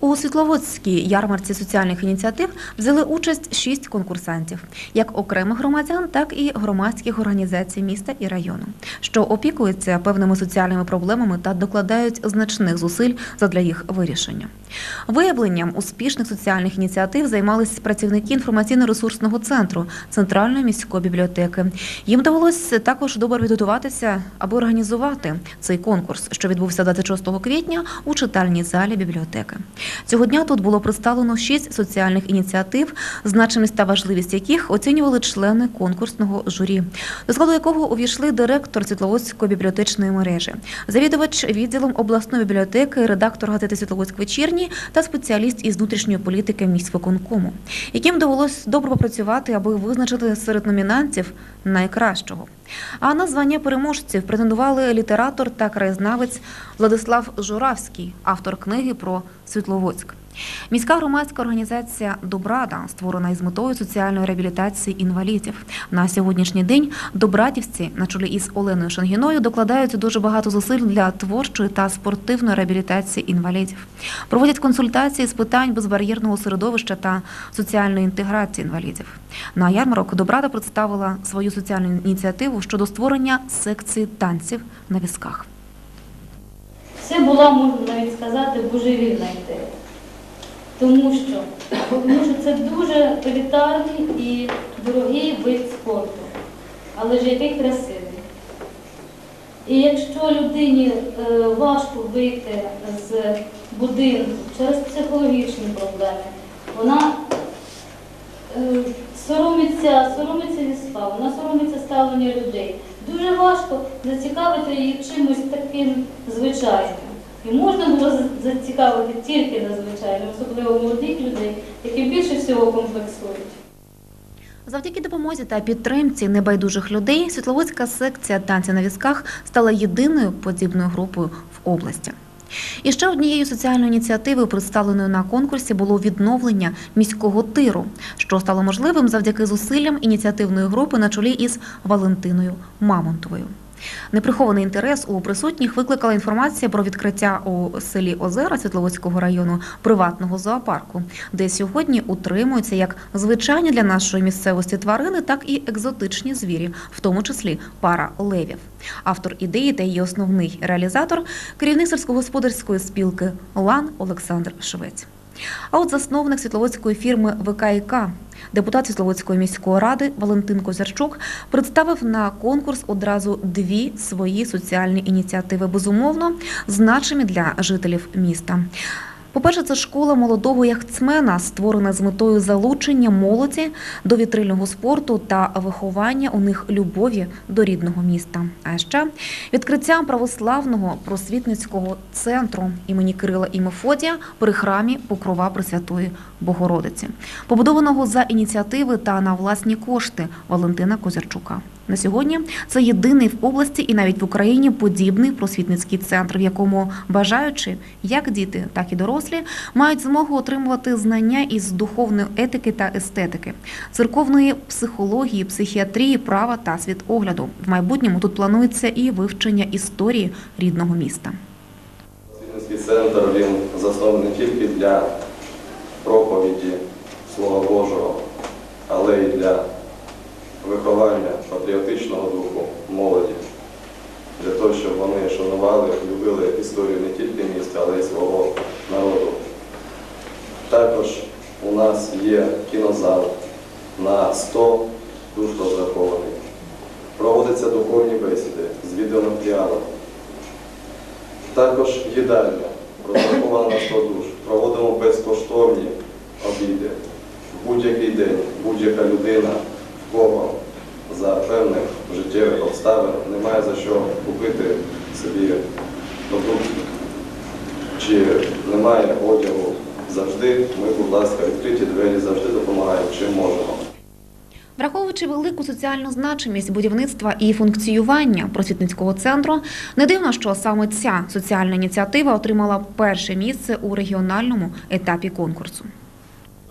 У Світловодській ярмарці соціальних ініціатив взяли участь шість конкурсантів, як окремих громадян, так і громадських організацій міста і району, що опікуються певними соціальними проблемами та докладають значних зусиль задля їх вирішення. Виявленням успішних соціальних ініціатив займалися працівники інформаційно-ресурсного центру Центральної міської бібліотеки. Їм довелося також добре підготуватися, аби організувати цей конкурс, що відбувся 26 квітня у читальній залі бібліотеки. Цього дня тут було представлено шість соціальних ініціатив, значимість та важливість яких оцінювали члени конкурсного журі, до складу якого увійшли директор Світловодської бібліотечної мережі, завідувач відділом обласної бібліотеки, редактор газети Світловодськ вечірній та спеціаліст із внутрішньої політики міськвиконкому, яким довелось добре попрацювати, аби визначити серед номінантів найкращого. А на звання переможців претендували літератор та краєзнавець Владислав Журавський, автор книги про Світловодськ. Міська громадська організація Добрада створена із метою соціальної реабілітації інвалідів. На сьогоднішній день добрадівці на чолі із Оленою Шангіною докладають дуже багато зусиль для творчої та спортивної реабілітації інвалідів. Проводять консультації з питань безбар'єрного середовища та соціальної інтеграції інвалідів. На ярмарок Добрада представила свою соціальну ініціативу щодо створення секції танців на візках. Це була, можна навіть сказати, божевільна ідея. Тому що, тому що це дуже елітарний і дорогий вид спорту, але ж який красивий. І якщо людині е, важко вийти з будинку через психологічні проблеми, вона е, соромиться, соромиться візка, вона соромиться ставлення людей. Дуже важко зацікавити її чимось таким звичайним. І можна було зацікавити тільки надзвичайним, особливо молодих людей, які більше всього комплексують. Завдяки допомозі та підтримці небайдужих людей Світловодська секція танці на візках стала єдиною подібною групою в області. І ще однією соціальною ініціативою, представленою на конкурсі, було відновлення міського тиру, що стало можливим завдяки зусиллям ініціативної групи на чолі із Валентиною Мамонтовою. Неприхований інтерес у присутніх викликала інформація про відкриття у селі Озера Світловодського району приватного зоопарку, де сьогодні утримуються як звичайні для нашої місцевості тварини, так і екзотичні звірі, в тому числі пара левів. Автор ідеї та її основний реалізатор керівник сільськогосподарської спілки Лан Олександр Швець. А от засновник світловодської фірми ВКІК, депутат Світловодської міської ради Валентин Козярчук представив на конкурс одразу дві свої соціальні ініціативи, безумовно, значимі для жителів міста. По-перше, це школа молодого яхтсмена, створена з метою залучення молоді до вітрильного спорту та виховання у них любові до рідного міста. А ще відкриття православного просвітницького центру імені Кирила і Мефодія при храмі Покрова Пресвятої Богородиці, побудованого за ініціативи та на власні кошти Валентина Козярчука. На сьогодні це єдиний в області і навіть в Україні подібний просвітницький центр, в якому бажаючи як діти, так і дорослі мають змогу отримувати знання із духовної етики та естетики, церковної психології, психіатрії, права та світогляду. В майбутньому тут планується і вивчення історії рідного міста. Освітницький центр він заснований тільки для проповіді Слова Божого, але й для виховання патріотичного духу молоді, для того, щоб вони шанували, любили історію не тільки міста, але й свого народу. Також у нас є кінозал на 100 душ розрахований. Проводяться духовні бесіди з відеоматеріалом. Також їдальня розрахована на 100 душ. Проводимо безкоштовні обіди. Будь-який день будь-яка людина, в кого за певних обставин немає за що купити собі продукти чи немає одягу. Завжди ми, будь ласка, відкриті двері, завжди допомагаємо, чим можемо. Враховуючи велику соціальну значимість будівництва і функціювання просвітницького центру, не дивно, що саме ця соціальна ініціатива отримала перше місце у регіональному етапі конкурсу.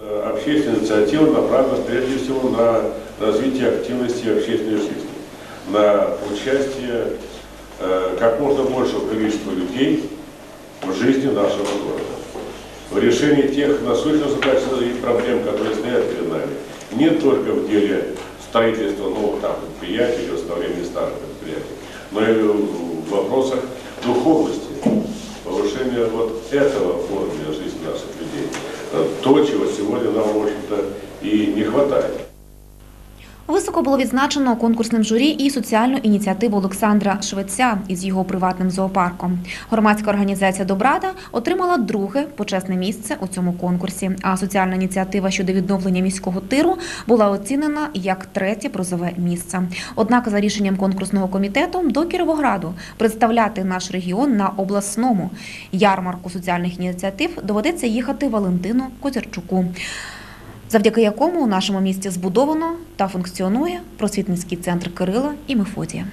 Э, Общественная инициатива направлена прежде всего на развитие активности общественной жизни, на участие э, как можно большего количества людей в жизни нашего города. в решении тех насущных задач и проблем, которые стоят перед нами. Не только в деле строительства новых там, предприятий или восстановления старых предприятий, но и в вопросах духовности, повышения вот этого уровня жизни наших людей. Э, То, чего сегодня нам, в общем-то, и не хватает. Високо було відзначено конкурсним журі і соціальну ініціативу Олександра Швеця із його приватним зоопарком. Громадська організація Добрада отримала друге почесне місце у цьому конкурсі. А соціальна ініціатива щодо відновлення міського тиру була оцінена як третє призове місце. Однак, за рішенням конкурсного комітету до Кіровограду представляти наш регіон на обласному ярмарку соціальних ініціатив доведеться їхати Валентину Козярчуку завдяки якому у нашому місті збудовано та функціонує просвітницький центр Кирила і Мефодія.